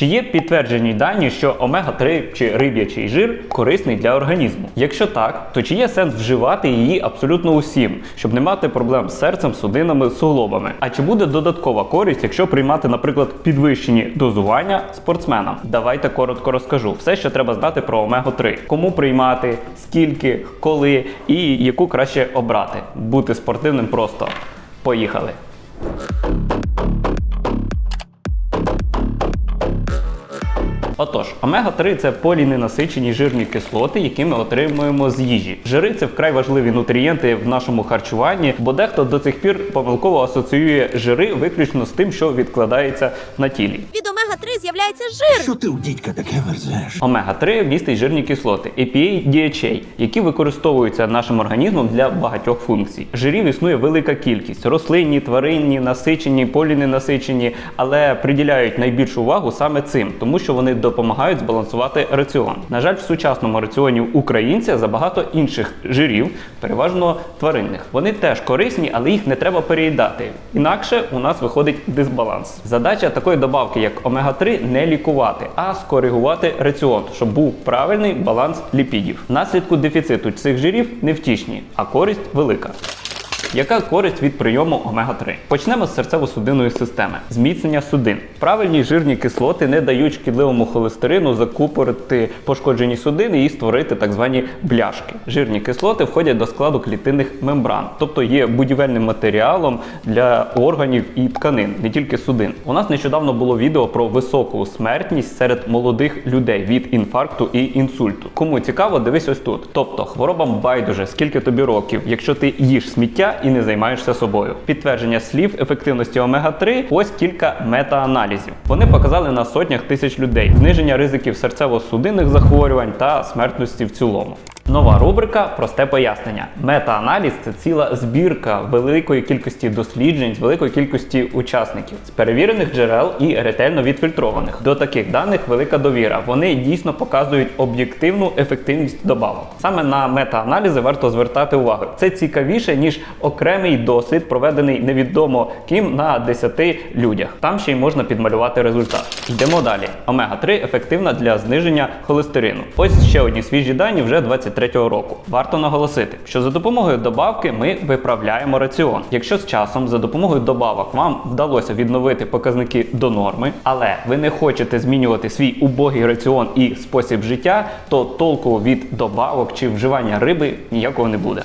Чи є підтверджені дані, що омега-3 чи риб'ячий жир корисний для організму? Якщо так, то чи є сенс вживати її абсолютно усім, щоб не мати проблем з серцем, судинами, суглобами? А чи буде додаткова користь, якщо приймати, наприклад, підвищені дозування спортсменам? Давайте коротко розкажу все, що треба знати про омегу-3. Кому приймати, скільки, коли і яку краще обрати. Бути спортивним просто. Поїхали! Отож, омега-3 це поліненасичені жирні кислоти, які ми отримуємо з їжі. Жири це вкрай важливі нутрієнти в нашому харчуванні, бо дехто до цих пір помилково асоціює жири виключно з тим, що відкладається на тілі. Від омега-3 з'являється жир. Що ти у дідька таке верзеш? Омега-3 містить жирні кислоти EPA, DHA, які використовуються нашим організмом для багатьох функцій. Жирів існує велика кількість: рослинні, тваринні, насичені, поліненасичені, але приділяють найбільшу увагу саме цим, тому що вони допомагають збалансувати раціон. На жаль, в сучасному раціоні українця забагато інших жирів, переважно тваринних. Вони теж корисні, але їх не треба переїдати. Інакше у нас виходить дисбаланс. Задача такої добавки, як омега-3, не лікувати, а скоригувати раціон, щоб був правильний баланс ліпідів. Наслідку дефіциту цих жирів невтішні, а користь велика. Яка користь від прийому омега-3? Почнемо з серцево-судинної системи. Зміцнення судин. Правильні жирні кислоти не дають шкідливому холестерину закупорити пошкоджені судини і створити так звані бляшки. Жирні кислоти входять до складу клітинних мембран, тобто є будівельним матеріалом для органів і тканин, не тільки судин. У нас нещодавно було відео про високу смертність серед молодих людей від інфаркту і інсульту. Кому цікаво, дивись ось тут. Тобто хворобам байдуже, скільки тобі років, якщо ти їш сміття і не займаєшся собою. Підтвердження слів ефективності омега-3 ось кілька мета-аналізів. Вони показали на сотнях тисяч людей зниження ризиків серцево-судинних захворювань та смертності в цілому. Нова рубрика Просте пояснення. Мета-аналіз це ціла збірка великої кількості досліджень з великої кількості учасників з перевірених джерел і ретельно відфільтрованих. До таких даних велика довіра. Вони дійсно показують об'єктивну ефективність добавок. Саме на мета-аналізи варто звертати увагу. Це цікавіше ніж окремий дослід, проведений невідомо ким на 10 людях. Там ще й можна підмалювати результат. Йдемо далі. Омега-3 ефективна для зниження холестерину. Ось ще одні свіжі дані вже 23-го року. Варто наголосити, що за допомогою добавки ми виправляємо раціон. Якщо з часом за допомогою добавок вам вдалося відновити показники до норми, але ви не хочете змінювати свій убогий раціон і спосіб життя, то толку від добавок чи вживання риби ніякого не буде.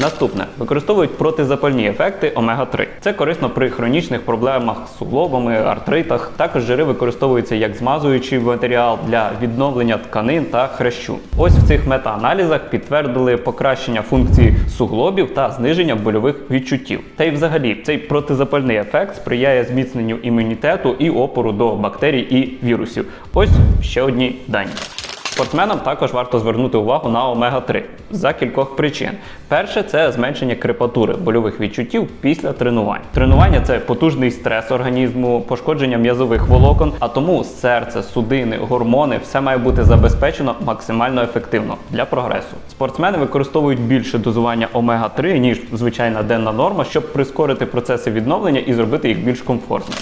Наступне використовують протизапальні ефекти омега-3. Це корисно при хронічних проблемах з суглобами, артритах. Також жири використовуються як змазуючий матеріал для відновлення тканин та хрящу. Ось в цих мета-аналізах підтвердили покращення функції суглобів та зниження больових відчуттів. Та й взагалі цей протизапальний ефект сприяє зміцненню імунітету і опору до бактерій і вірусів. Ось ще одні дані. Спортсменам також варто звернути увагу на омега-3 за кількох причин. Перше це зменшення крепатури больових відчуттів після тренувань. Тренування це потужний стрес організму, пошкодження м'язових волокон, а тому серце, судини, гормони все має бути забезпечено максимально ефективно для прогресу. Спортсмени використовують більше дозування омега-3 ніж звичайна денна норма, щоб прискорити процеси відновлення і зробити їх більш комфортними.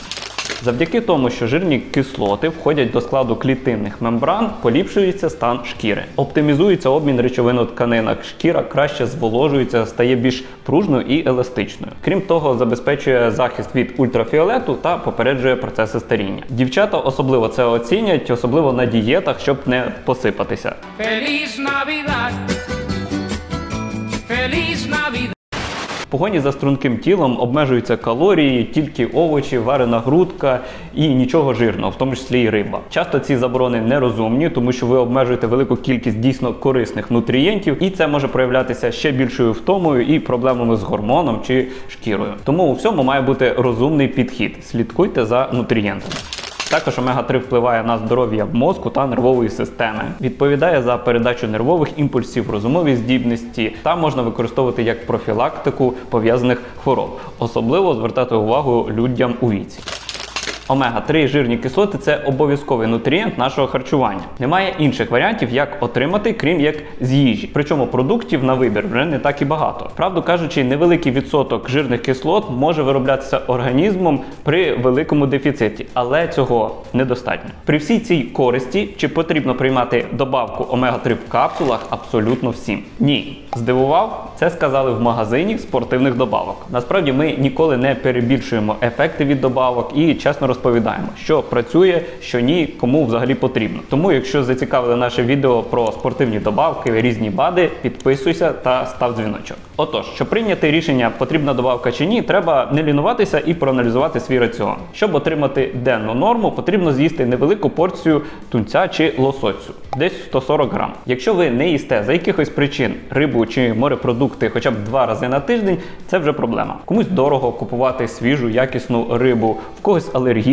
Завдяки тому, що жирні кислоти входять до складу клітинних мембран, поліпшується стан шкіри, оптимізується обмін речовин у тканинах. Шкіра краще зволожується, стає більш пружною і еластичною. Крім того, забезпечує захист від ультрафіолету та попереджує процеси старіння. Дівчата особливо це оцінять, особливо на дієтах, щоб не посипатися. Feliz Navidad. Feliz Navidad. Погоні за струнким тілом обмежуються калорії, тільки овочі, варена грудка і нічого жирного, в тому числі і риба. Часто ці заборони нерозумні, тому що ви обмежуєте велику кількість дійсно корисних нутрієнтів, і це може проявлятися ще більшою втомою і проблемами з гормоном чи шкірою. Тому у всьому має бути розумний підхід. Слідкуйте за нутрієнтами. Також омега-3 впливає на здоров'я мозку та нервової системи, відповідає за передачу нервових імпульсів, розумові здібності та можна використовувати як профілактику пов'язаних хвороб. Особливо звертати увагу людям у віці. Омега-3 жирні кислоти це обов'язковий нутрієнт нашого харчування. Немає інших варіантів, як отримати, крім як з їжі. Причому продуктів на вибір вже не так і багато. Правду кажучи, невеликий відсоток жирних кислот може вироблятися організмом при великому дефіциті, але цього недостатньо. При всій цій користі чи потрібно приймати добавку омега-3 в капсулах абсолютно всім. Ні. Здивував, це сказали в магазині спортивних добавок. Насправді ми ніколи не перебільшуємо ефекти від добавок і чесно розповідаємо, що працює, що ні, кому взагалі потрібно. Тому, якщо зацікавили наше відео про спортивні добавки, різні БАДи, підписуйся та став дзвіночок. Отож, щоб прийняти рішення, потрібна добавка чи ні, треба не лінуватися і проаналізувати свій раціон. Щоб отримати денну норму, потрібно з'їсти невелику порцію тунця чи лосоцю, десь 140 грам. Якщо ви не їсте за якихось причин рибу чи морепродукти хоча б два рази на тиждень, це вже проблема. Комусь дорого купувати свіжу, якісну рибу, в когось алергія,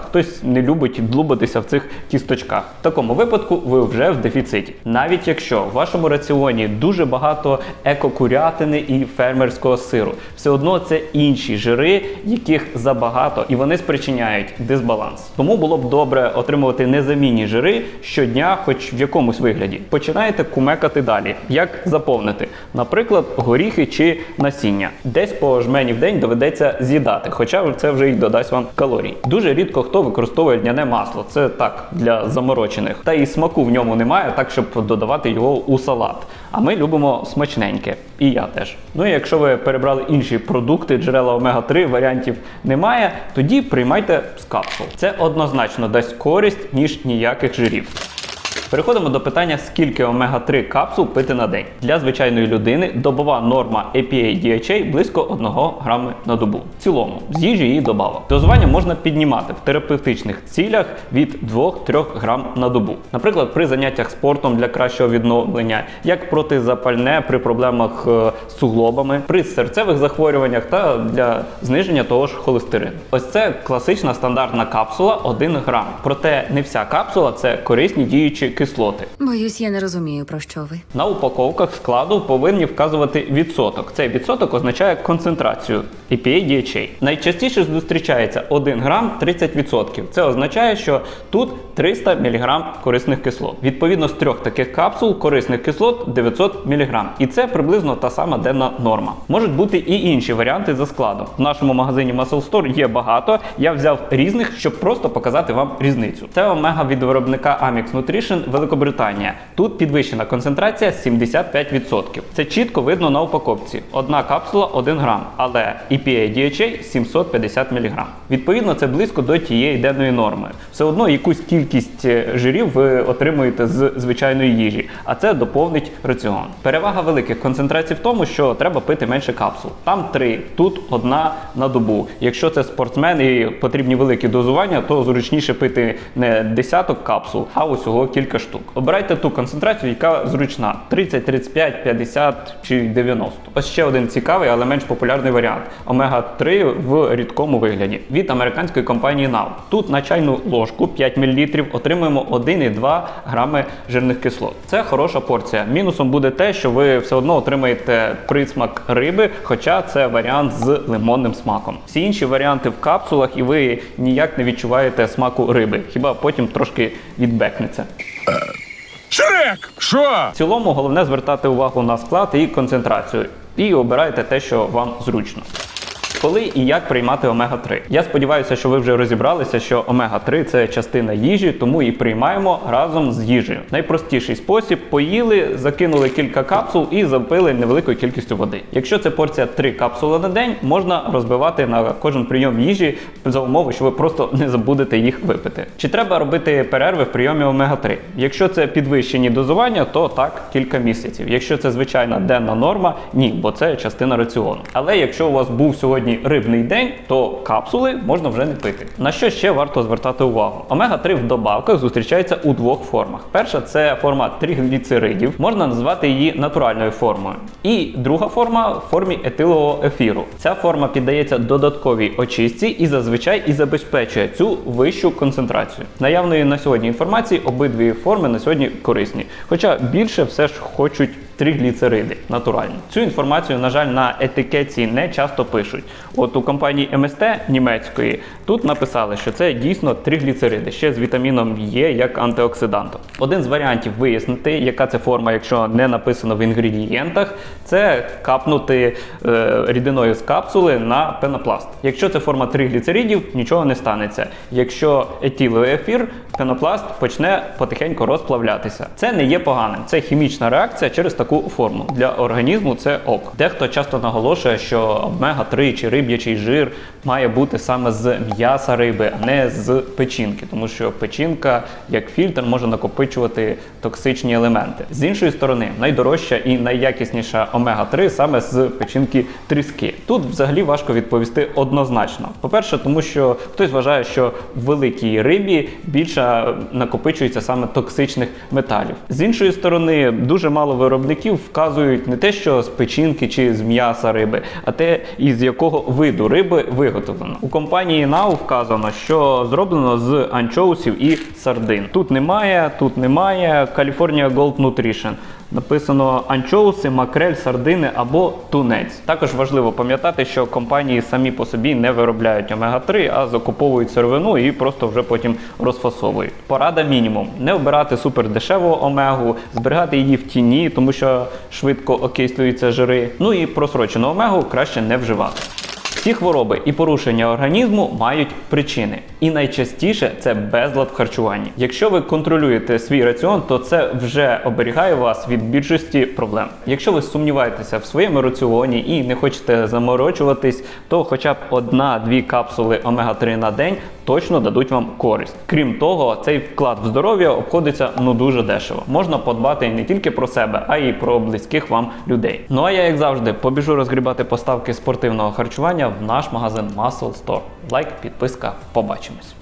хтось не любить длубатися в цих кісточках. В такому випадку ви вже в дефіциті. Навіть якщо в вашому раціоні дуже багато екокурятини і фермерського сиру, все одно це інші жири, яких забагато, і вони спричиняють дисбаланс. Тому було б добре отримувати незамінні жири щодня, хоч в якомусь вигляді. Починаєте кумекати далі. Як заповнити? Наприклад, горіхи чи насіння. Десь по жмені в день доведеться з'їдати, хоча це вже й додасть вам калорій. Дуже рідко хто використовує льняне масло. Це так для заморочених. Та і смаку в ньому немає, так щоб додавати його у салат. А ми любимо смачненьке. І я теж. Ну і якщо ви перебрали інші продукти, джерела омега-3, варіантів немає, тоді приймайте з капсул. Це однозначно дасть користь, ніж ніяких жирів. Переходимо до питання, скільки омега-3 капсул пити на день. Для звичайної людини добова норма EPA DHA близько 1 грами на добу. В цілому, з їжі і добавок. Дозування можна піднімати в терапевтичних цілях від 2-3 грам на добу. Наприклад, при заняттях спортом для кращого відновлення, як протизапальне при проблемах е, з суглобами, при серцевих захворюваннях та для зниження того ж холестерину. Ось це класична стандартна капсула 1 грам. Проте не вся капсула це корисні діючі кислоти. Боюсь, я не розумію, про що ви. На упаковках складу повинні вказувати відсоток. Цей відсоток означає концентрацію EPA DHA. Найчастіше зустрічається 1 грам 30%. Це означає, що тут 300 мг корисних кислот. Відповідно, з трьох таких капсул корисних кислот 900 мг. І це приблизно та сама денна норма. Можуть бути і інші варіанти за складом. В нашому магазині Muscle Store є багато. Я взяв різних, щоб просто показати вам різницю. Це омега від виробника Amix Nutrition Великобританія. Тут підвищена концентрація 75%. Це чітко видно на упаковці. Одна капсула 1 грам, але EPA DHA 750 мг. Відповідно, це близько до тієї денної норми. Все одно якусь кількість е, жирів ви отримуєте з звичайної їжі, а це доповнить раціон. Перевага великих концентрацій в тому, що треба пити менше капсул. Там три, тут одна на добу. Якщо це спортсмен і потрібні великі дозування, то зручніше пити не десяток капсул, а усього кілька штук. Обирайте ту концентрацію, яка зручна: 30, 35, 50 чи 90. Ось ще один цікавий, але менш популярний варіант: омега 3 в рідкому вигляді від американської компанії NAV. Тут на чайну ложку 5 мл отримуємо 1,2 грами жирних кислот. Це хороша порція. Мінусом буде те, що ви все одно отримаєте присмак риби, хоча це варіант з лимонним смаком. Всі інші варіанти в капсулах, і ви ніяк не відчуваєте смаку риби, хіба потім трошки відбекнеться. Шрек! Що? В цілому головне звертати увагу на склад і концентрацію. І обирайте те, що вам зручно. Коли і як приймати омега-3? Я сподіваюся, що ви вже розібралися, що омега-3 це частина їжі, тому і приймаємо разом з їжею. Найпростіший спосіб поїли, закинули кілька капсул і запили невеликою кількістю води. Якщо це порція 3 капсули на день, можна розбивати на кожен прийом їжі за умови, що ви просто не забудете їх випити. Чи треба робити перерви в прийомі омега-3? Якщо це підвищені дозування, то так кілька місяців. Якщо це звичайна денна норма, ні, бо це частина раціону. Але якщо у вас був сьогодні рибний день, то капсули можна вже не пити. На що ще варто звертати увагу? Омега-3 в добавках зустрічається у двох формах. Перша це форма тригліцеридів, можна назвати її натуральною формою. І друга форма в формі етилового ефіру. Ця форма піддається додатковій очистці і зазвичай і забезпечує цю вищу концентрацію. Наявної на сьогодні інформації обидві форми на сьогодні корисні. Хоча більше все ж хочуть тригліцериди натуральні. Цю інформацію, на жаль, на етикетці не часто пишуть. От у компанії МСТ німецької тут написали, що це дійсно тригліцериди, ще з вітаміном Е як антиоксидантом. Один з варіантів вияснити, яка це форма, якщо не написано в інгредієнтах, це капнути е, рідиною з капсули на пенопласт. Якщо це форма тригліцеридів, нічого не станеться. Якщо етилоефір, пенопласт почне потихеньку розплавлятися. Це не є поганим, це хімічна реакція через таку форму. Для організму це ок. Дехто часто наголошує, що омега-3 чи риб'ячий жир має бути саме з м'яса риби, а не з печінки, тому що печінка як фільтр може накопичувати токсичні елементи. З іншої сторони, найдорожча і найякісніша омега-3 саме з печінки тріски. Тут взагалі важко відповісти однозначно. По-перше, тому що хтось вважає, що в великій рибі більше накопичується саме токсичних металів. З іншої сторони, дуже мало виробників вказують не те, що з печінки чи з м'яса риби, а те, із якого виду риби виготовлено. У компанії NAU вказано, що зроблено з анчоусів і сардин. Тут немає, тут немає. California Gold Nutrition. Написано анчоуси, макрель, сардини або тунець. Також важливо пам'ятати, що компанії самі по собі не виробляють омега-3, а закуповують сировину і просто вже потім розфасовують. Порада мінімум: не обирати супер дешеву омегу, зберігати її в тіні, тому що швидко окислюються жири. Ну і просрочену омегу краще не вживати. Всі хвороби і порушення організму мають причини, і найчастіше це безлад в харчуванні. Якщо ви контролюєте свій раціон, то це вже оберігає вас від більшості проблем. Якщо ви сумніваєтеся в своєму раціоні і не хочете заморочуватись, то хоча б одна-дві капсули омега-3 на день точно дадуть вам користь. Крім того, цей вклад в здоров'я обходиться ну дуже дешево. Можна подбати не тільки про себе, а й про близьких вам людей. Ну а я, як завжди, побіжу розгрібати поставки спортивного харчування в наш магазин Muscle Store. Лайк, підписка, побачимось.